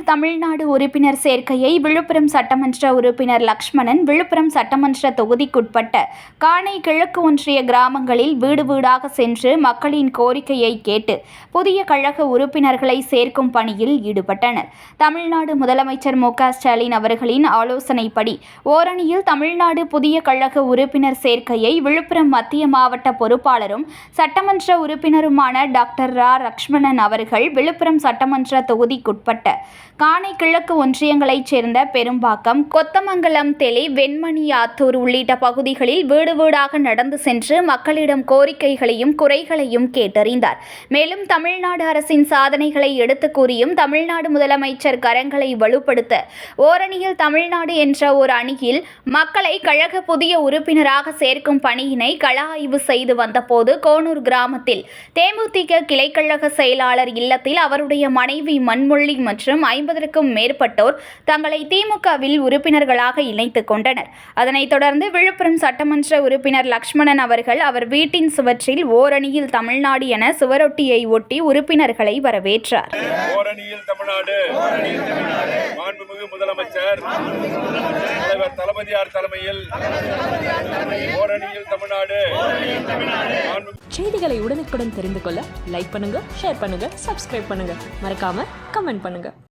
தமிழ்நாடு உறுப்பினர் சேர்க்கையை விழுப்புரம் சட்டமன்ற உறுப்பினர் லக்ஷ்மணன் விழுப்புரம் சட்டமன்ற தொகுதிக்குட்பட்ட காணை கிழக்கு ஒன்றிய கிராமங்களில் வீடு வீடாக சென்று மக்களின் கோரிக்கையை கேட்டு புதிய கழக உறுப்பினர்களை சேர்க்கும் பணியில் ஈடுபட்டனர். தமிழ்நாடு முதலமைச்சர் மு ஸ்டாலின் அவர்களின் ஆலோசனைப்படி ஓரணியில் தமிழ்நாடு புதிய கழக உறுப்பினர் சேர்க்கையை விழுப்புரம் மத்திய மாவட்ட பொறுப்பாளரும் சட்டமன்ற உறுப்பினருமான டாக்டர் ரா. லக்ஷ்மணன் அவர்கள் விழுப்புரம் சட்டமன்ற தொகுதிக்குட்பட்ட காணை கிழக்கு ஒன்றியங்களைச் சேர்ந்த பெரும்பாக்கம் கொத்தமங்கலம் தெளி வெண்மணியாத்தூர் உள்ளிட்ட பகுதிகளில் வீடு வீடாக நடந்து சென்று மக்களிடம் கோரிக்கைகளையும் குறைகளையும் கேட்டறிந்தார். மேலும் தமிழ்நாடு அரசின் சாதனைகளை எடுத்துக் கூறியும் தமிழ்நாடு முதலமைச்சர் கரங்களை வலுப்படுத்த ஓரணியில் தமிழ்நாடு என்ற ஒரு அணியில் மக்களை கழக புதிய உறுப்பினராக சேர்க்கும் பணியினை கள ஆய்வு செய்து வந்தபோது கோனூர் கிராமத்தில் தேமுதிக கிளைக்கழக செயலாளர் இல்லத்தில் அவருடைய மனைவி மண்மொழி மற்றும் ஐம்பதற்கும் மேற்பட்டோர் தங்களை திமுகவில் உறுப்பினர்களாக இணைத்துக் கொண்டனர். அதனைத் தொடர்ந்து விழுப்புரம் சட்டமன்ற உறுப்பினர் லக்ஷ்மணன் அவர்கள் அவர் வீட்டின் சுவற்றில் ஓரணியில் தமிழ்நாடு என சுவரொட்டியை ஒட்டி உறுப்பினர்களை வரவேற்றார். ஓரணியில் தமிழ்நாடு. மாண்புமிகு முதலமைச்சர். தலைவர் தளபதியார் தலைமையில் ஓரணியில் தமிழ்நாடு. மாண்பு செய்திகளை உடனுக்குடன் தெரிந்து கொள்ள லைக் பண்ணுங்க ஷேர் பண்ணுங்க சப்ஸ்கிரைப் பண்ணுங்க. மறக்காம கமெண்ட் பண்ணுங்க.